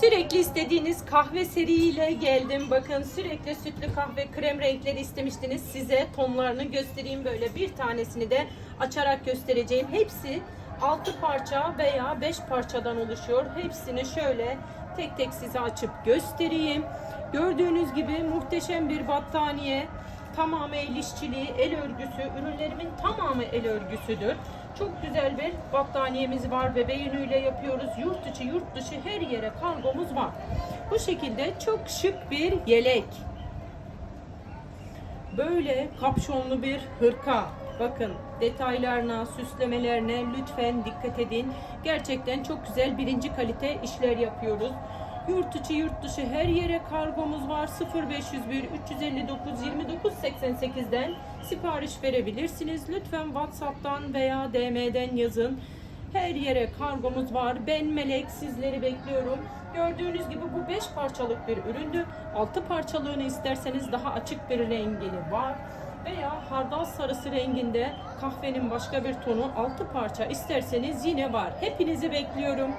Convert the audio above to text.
Sürekli istediğiniz kahve seriyle geldim. Bakın sürekli sütlü kahve krem renkleri istemiştiniz. Size tonlarını göstereyim böyle bir tanesini de açarak göstereceğim. Hepsi 6 parça veya 5 parçadan oluşuyor. Hepsini şöyle tek tek size açıp göstereyim. Gördüğünüz gibi muhteşem bir battaniye. Tamamı el işçiliği, el örgüsü. Ürünlerimin tamamı el örgüsüdür. Çok güzel bir battaniyemiz var. Bebe yünüyle yapıyoruz. Yurt içi, yurt dışı her yere kargomuz var. Bu şekilde çok şık bir yelek. Böyle kapşonlu bir hırka. Bakın detaylarına, süslemelerine lütfen dikkat edin. Gerçekten çok güzel birinci kalite işler yapıyoruz. Yurt içi, yurt dışı her yere kargomuz var. 0501 359 29 88'den sipariş verebilirsiniz. Lütfen WhatsApp'tan veya DM'den yazın. Her yere kargomuz var. Ben Melek sizleri bekliyorum. Gördüğünüz gibi bu 5 parçalık bir üründü. 6 parçalığını isterseniz daha açık bir rengini var. Veya hardal sarısı renginde kahvenin başka bir tonu 6 parça isterseniz yine var. Hepinizi bekliyorum.